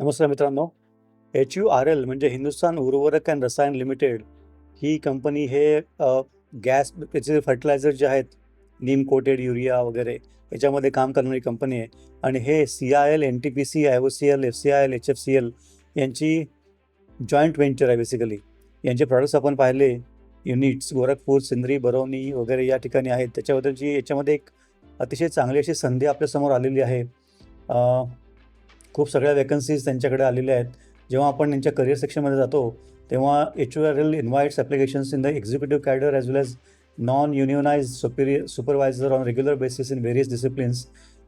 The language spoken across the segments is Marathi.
नमस्कार मित्रांनो एच यू आर एल म्हणजे हिंदुस्थान उर्वरक अँड रसायन लिमिटेड ही कंपनी हे गॅस त्याचे फर्टिलायझर जे आहेत नीम कोटेड युरिया वगैरे याच्यामध्ये काम करणारी कंपनी आहे. आणि हे C I L N T P C I O C L F C I L H F C L यांची जॉईंट व्हेंचर आहे बेसिकली यांचे प्रॉडक्ट्स आपण पाहिले युनिट्स गोरखपूर सिंद्री बरौनी वगैरे या ठिकाणी आहेत. त्याच्याबद्दलची याच्यामध्ये एक अतिशय चांगली अशी संधी आपल्यासमोर आलेली आहे. खूप सगळ्या वेकन्सीज त्यांच्याकडे आलेल्या आहेत. जेव्हा आपण त्यांच्या करिअर सेक्शनमध्ये जातो तेव्हा H U R L invites applications in the executive cadre as well as non unionise superior supervisor on regular basis in various disciplines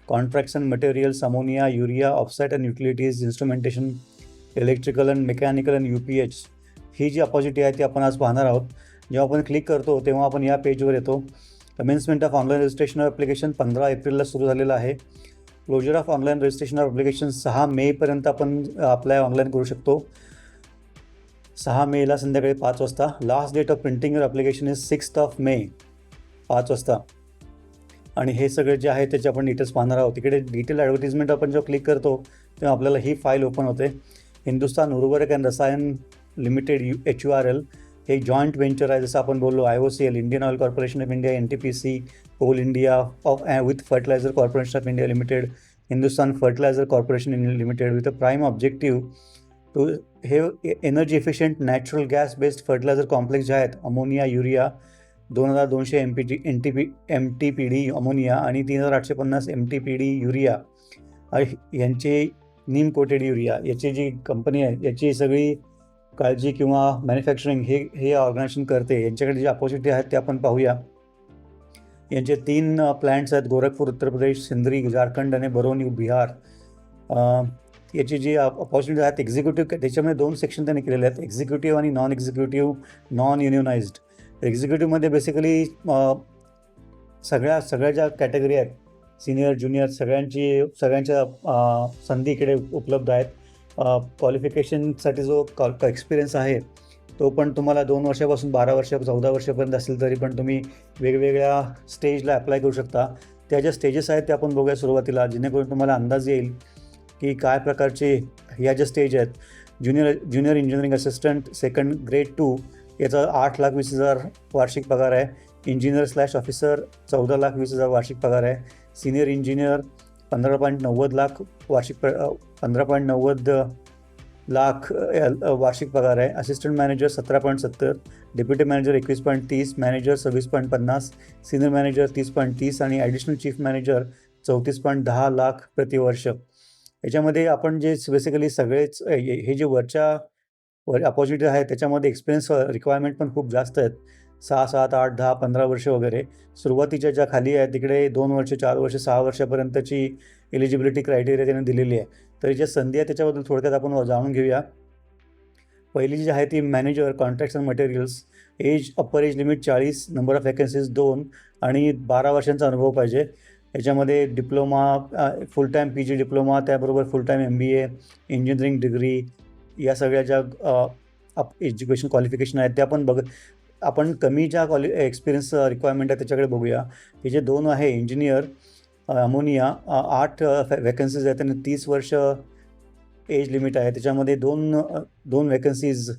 contracts and materials ammonia urea offsite and utilities instrumentation electrical and mechanical and U P H ही जी अपॉर्च्युनिटी आहे ती आपण आज पाहणार आहोत. जेव्हा आपण क्लिक करतो तेव्हा आपण या पेजवर येतो. Commencement of online registration of application पंधरा एप्रिलला सुरू झालेलं आहे. Closure of online registration of application सहा मेपर्यंत आपण अप्लाय ऑनलाईन करू शकतो. सहा मेला संध्याकाळी पाच वाजता. Last date of printing your application is sixth of May पाच वाजता. आणि हे सगळे जे आहे त्याचे आपण डिटेल्स पाहणार आहोत. तिकडे डिटेल ॲडव्हर्टिजमेंट आपण जेव्हा क्लिक करतो तेव्हा आपल्याला ही फाईल ओपन होते. Hindustan Urvarak and Rasayan Limited U H U R L हे जॉईंट व्हेंचर आहे जसं आपण बोललो I O C L Indian Oil Corporation of India N T P C Coal India of with Fertiliser Corporation of India Limited Hindustan Fertiliser Corporation India Limited with a prime objective to हे energy efficient natural gas based fertiliser complex जे आहेत अमोनिया युरिया दोन हजार दोनशे M P T N T P M T P D ammonia आणि तीन हजार आठशे पन्नास M T P D urea यांचे नीम कोटेड युरिया याची जी कंपनी आहे याची सगळी काळजी किंवा मॅन्युफॅक्चरिंग हे हे ऑर्गनायझेशन करते. यांच्याकडे जे अपॉर्च्युनिटी आहेत ते आपण पाहूया. यांचे तीन प्लॅन्ट्स आहेत. गोरखपूर उत्तर प्रदेश सिंद्री झारखंड आणि बरोनी बिहार. याची जी अपॉर्च्युनिटी आहेत एक्झिक्युटिव्ह त्याच्यामध्ये दोन सेक्शन त्यांनी केलेले आहेत. एक्झिक्युटिव्ह आणि नॉन एक्झिक्युटिव्ह नॉन युनियनाइज्ड एक्झिक्युटिव्हमध्ये बेसिकली सगळ्या सगळ्या ज्या कॅटेगरी आहेत सिनियर ज्युनियर सगळ्यांची सगळ्यांच्या संधी इकडे उपलब्ध आहेत. क्वालिफिकेशनसाठी जो कॉ एक्सपिरियन्स आहे तो पण तुम्हाला दोन वर्षापासून बारा वर्ष चौदा वर्षापर्यंत असेल तरी पण तुम्ही वेगवेगळ्या स्टेजला अप्लाय करू शकता. त्या ज्या स्टेजेस आहेत त्या आपण बघूया सुरुवातीला. जेणेकरून तुम्हाला अंदाज येईल की काय प्रकारचे ह्या ज्या स्टेज आहेत junior junior engineering assistant second grade two याचा आठ लाख वीस हजार वार्षिक पगार आहे. इंजिनियर स्लॅश ऑफिसर चौदा लाख वीस हजार वार्षिक पगार आहे. सिनियर इंजिनियर पंधरा पॉईंट नव्वद लाख वार्षिक प पंधरा पॉईंट नव्वद लाख वार्षिक पगार आहे. असिस्टंट मॅनेजर सतरा पॉईंट सत्तर डेप्युटी मॅनेजर एकवीस पॉईंट तीस मॅनेजर सव्वीस पॉईंट पन्नास सिनियर मॅनेजर तीस पॉईंट तीस आणि ॲडिशनल चीफ मॅनेजर चौतीस पॉईंट दहा लाख प्रतिवर्ष याच्यामध्ये आपण जे बेसिकली सगळेच हे हे जे वरच्या वर अपॉर्च्युनिटी आहे त्याच्यामध्ये एक्सपिरियन्स रिक्वायरमेंट पण खूप जास्त आहेत. सहा सात आठ दहा पंधरा वर्ष वगैरे. सुरुवातीच्या ज्या खाली आहे तिकडे दोन वर्ष चार वर्ष सहा वर्षापर्यंतची एलिजिबिलिटी क्रायटेरिया त्याने दिलेली आहे. तर ज्या संधी आहे त्याच्याबद्दल थोडक्यात आपण जाणून घेऊया. पहिली जी आहे ती manager contracts and materials age upper age limit चाळीस नंबर ऑफ वॅकन्सीज दोन आणि बारा वर्षांचा अनुभव पाहिजे. याच्यामध्ये diploma full time P G diploma त्याबरोबर full time M B A engineering degree या सगळ्या ज्या एज्युकेशन क्वालिफिकेशन आहेत त्या पण बघ आपण कमी ज्या क्वालि एक्सपिरियन्स रिक्वायरमेंट आहे त्याच्याकडे बघूया. हे जे दोन आहे इंजिनियर अमोनिया आठ वॅकन्सीज आहेत आणि तीस वर्ष एज लिमिट आहे. त्याच्यामध्ये दोन दोन वॅकन्सीज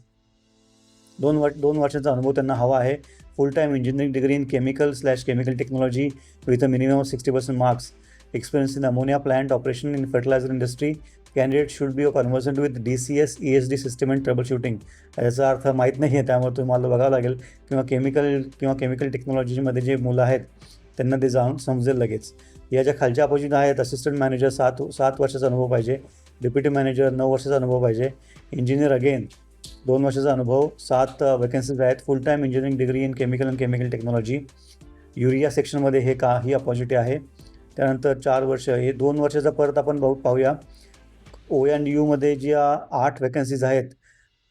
दोन वर्ष दोन वर्षांचा अनुभव त्यांना हवा आहे. Full time engineering degree in chemical slash chemical technology with a minimum sixty percent marks experience in ammonia plant operation in fertiliser industry candidate should be a conversant with D C S E S D system and trouble shooting याचा अर्थ माहीत नाही आहे त्यामुळे तुम्हाला बघावं लागेल किंवा केमिकल किंवा केमिकल टेक्नॉलॉजीमध्ये जे मुलं आहेत त्यांना ते जाऊन समजेल लगेच. या ज्या खालच्या अपोजिट आहेत असिस्टंट मॅनेजर सात सात वर्षाचा अनुभव पाहिजे डेप्युटी मॅनेजर नऊ वर्षाचा अनुभव पाहिजे इंजिनियर अगेन दोन वर्षाचा अनुभव सात वेकन्सीज आहेत full time engineering degree in chemical and chemical technology urea सेक्शनमध्ये हे का ही अपॉर्च्युनिटी आहे. त्यानंतर चार वर्ष हे दोन वर्षाचा परत आपण बघू पाहूया. ओ अँड यूमध्ये ज्या आठ वॅकन्सीज आहेत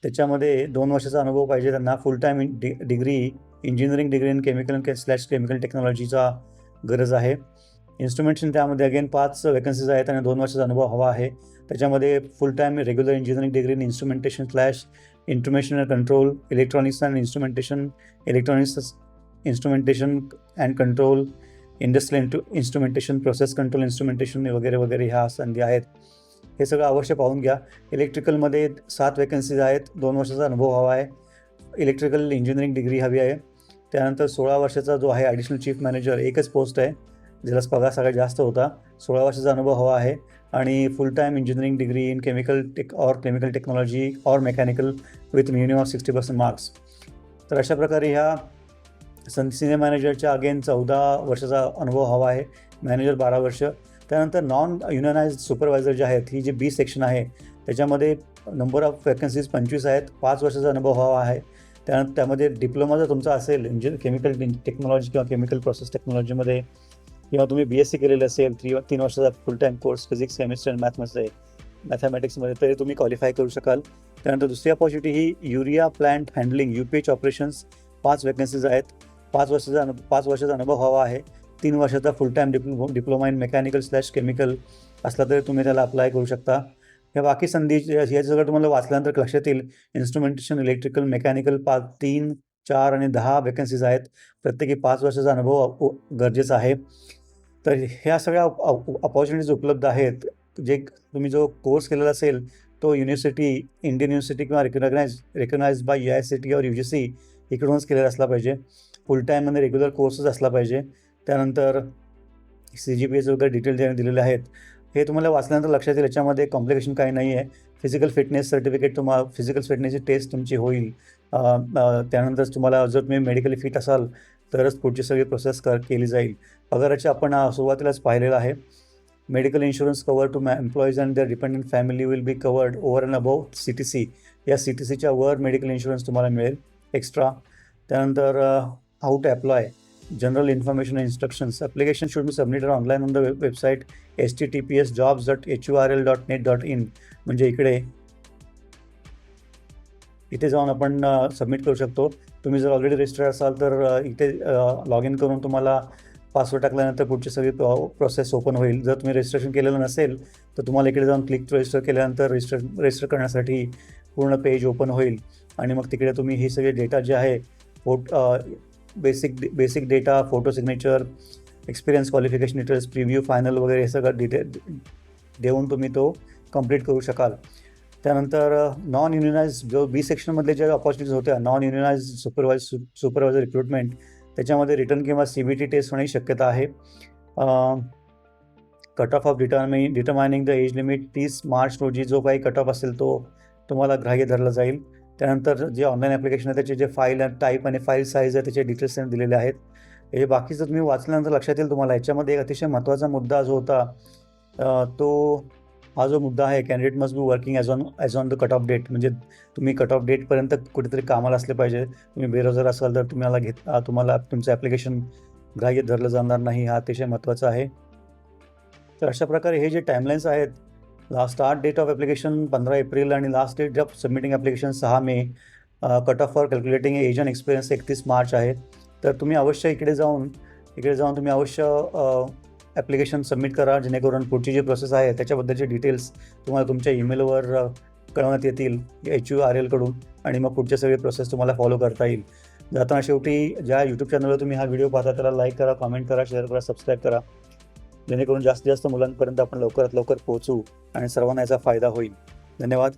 त्याच्यामध्ये दोन वर्षाचा अनुभव पाहिजे त्यांना. Full time D degree engineering degree in chemical and slash chemical टेक्नॉलॉजीचा गरज आहे. इन्स्ट्रुमेंटेशन त्यामध्ये अगेन पाच वॅकन्सीज आहेत आणि दोन वर्षाचा अनुभव हवा आहे. त्याच्यामध्ये full time regular engineering degree in instrumentation slash information and control electronics and instrumentation electronics instrumentation and control industrial instrumentation process control instrumentation वगैरे वगैरे ह्या संधी आहेत. हे सगळं अवश्य पाहून घ्या. इलेक्ट्रिकलमध्ये सात वेकन्सीज आहेत. दोन वर्षाचा अनुभव हवा आहे. इलेक्ट्रिकल इंजिनिअरिंग डिग्री हवी आहे. त्यानंतर सोळा वर्षाचा जो आहे ॲडिशनल चीफ मॅनेजर एकच पोस्ट आहे. ज्याला पगार सगळ्यात जास्त होता. सोळा वर्षाचा अनुभव हवा आहे. आणि full time engineering degree in chemical tech or chemical technology or mechanical with minimum of sixty percent marks तर अशा प्रकारे ह्या सन सिनियर मॅनेजरच्या अगेन चौदा वर्षाचा अनुभव हवा आहे. मॅनेजर बारा वर्ष. त्यानंतर नॉन युनियनाइज सुपरवायझर जे आहेत ही जी बी सेक्शन आहे त्याच्यामध्ये नंबर ऑफ वॅकन्सीज पंचवीस आहेत. पाच वर्षाचा अनुभव हवा आहे. त्यानंतर त्यामध्ये डिप्लोमा जर तुमचा असेल इंजिन केमिकल टेक्नॉलॉजी किंवा केमिकल प्रोसेस टेक्नॉलॉजीमध्ये किंवा तुम्ही बी एस सी केलेलं असेल थ्री तीन वर्षाचा full time course physics chemistry आणि मॅथमध्ये मॅथमॅटिक्समध्ये तरी तुम्ही क्वालिफाय करू शकाल. त्यानंतर दुसरी अपॉर्च्युनिटी ही urea plant handling U P H operations पाच वॅकन्सीज आहेत. पाच वर्षाचा अनु पाच वर्षाचा अनुभव हवा आहे. तीन वर्षाचा full time Diplo diploma in mechanical slash chemical असला तरी तुम्ही त्याला अप्लाय करू शकता. ह्या बाकी संधी हे सगळं तुम्हाला वाचल्यानंतर लक्षात येईल. इन्स्ट्रुमेंटेशन इलेक्ट्रिकल मेकॅनिकल पाच तीन चार आणि दहा वेकन्सीज आहेत. प्रत्येकी पाच वर्षाचा अनुभव गरजेचा आहे. तर ह्या सगळ्या अपॉर्च्युनिटीज उपलब्ध आहेत. जे तुम्ही जो कोर्स केलेला असेल तो युनिव्हर्सिटी इंडियन युनिव्हर्सिटी किंवा recognise recognise by U I C T और यू जी सी इकडूनच केलेला असला पाहिजे. फुल टाईम आणि रेग्युलर कोर्सेस असला पाहिजे. त्यानंतर सी जी पी एस वगैरे डिटेल जे दिलेले आहेत हे तुम्हाला वाचल्यानंतर लक्षात येईल याच्यामध्ये कॉम्प्लिकेशन काही नाही आहे फिजिकल फिटनेस सर्टिफिकेट तुम्हाला फिजिकल फिटनेसची टेस्ट तुमची होईल. त्यानंतरच त्यानंतर तुम्हाला जर तुम्ही मेडिकली फिट असाल तरच पुढची सगळी प्रोसेस कर केली जाईल. पगाराची आपण सुरुवातीलाच पाहिलेलं आहे. मेडिकल इन्शुरन्स कवर टू मॅ employees and their dependent family will be covered over and above C T C या सी टी सीच्या वर मेडिकल इन्शुरन्स तुम्हाला मिळेल एक्स्ट्रा त्यानंतर how to apply general information instructions application should be submitted online on the website S T T P S jobs dot H U R L dot net dot in म्हणजे इकडे इथे जाऊन आपण सबमिट करू शकतो तुम्ही जर ऑलरेडी रजिस्टर असाल तर इथे लॉग इन करून तुम्हाला पासवर्ड टाकल्यानंतर पुढची सगळी प्रोसेस ओपन होईल जर तुम्ही रजिस्ट्रेशन केलेलं नसेल तर तुम्हाला इकडे जाऊन क्लिक रजिस्टर केल्यानंतर रजिस्टर रजिस्टर करण्यासाठी पूर्ण पेज ओपन होईल आणि मग तिकडे तुम्ही हे सगळे डेटा जे आहे फोट basic basic data photo signature experience qualification details preview final वगैरे हे सगळं डिटेल देऊन तुम्ही तो कंप्लीट करू शकाल. त्यानंतर नॉन युनियनाइज जो बी सेक्शनमधले ज्या ऑपॉर्च्युनिटीज होत्या non unionise supervise supervisor recruitment त्याच्यामध्ये रिटर्न किंवा सी बी टी टेस्ट होण्याची शक्यता आहे. कट ऑफ ऑफ डिटर्मि डिटर्मायनिंग द एज लिमिट तीस मार्च रोजी जो काही कट ऑफ असेल तो तुम्हाला ग्राह्य धरला जाईल. त्यानंतर जे ऑनलाईन ॲप्लिकेशन आहे त्याचे जे फाईल टाईप आणि फाईल साईज आहे त्याचे डिटेल्स त्यांनी दिलेले आहेत. हे बाकीचं तुम्ही वाचल्यानंतर लक्षात येईल तुम्हाला याच्यामध्ये एक अतिशय महत्त्वाचा मुद्दा जो होता तो हा जो मुद्दा आहे candidate must be working as on as on the cut off date म्हणजे तुम्ही कट ऑफ डेटपर्यंत कुठेतरी कामाला असले पाहिजे. तुम्ही बेरोजगार असाल तर तुम्हाला घेत तुम्हाला तुमचं ॲप्लिकेशन ग्राह्य धरलं जाणार नाही हा अतिशय महत्त्वाचा आहे. तर अशा प्रकारे हे जे टाईमलाईन्स आहेत last start date of application पंधरा एप्रिल आणि last date of submitting application सहा May cut off for calculating age and experience एकतीस मार्च आहे तर तुम्ही अवश्य इकडे जाऊन इकडे जाऊन तुम्ही अवश्य ॲप्लिकेशन सबमिट करा जेणेकरून पुढची जी प्रोसेस आहे त्याच्याबद्दलचे डिटेल्स तुम्हाला तुमच्या ईमेलवर कळवण्यात येतील एच यू आर एलकडून आणि मग पुढच्या सगळे प्रोसेस तुम्हाला फॉलो करता येईल. जाताना शेवटी ज्या यूट्यूब चॅनलवर तुम्ही हा व्हिडिओ पाहता त्याला लाईक करा कॉमेंट करा शेअर करा सबस्क्राईब करा. जेणेकरून जास्तीत जास्त मुलांपर्यंत आपण लवकरात लवकर पोहोचू आणि सर्वांना याचा फायदा होईल. धन्यवाद.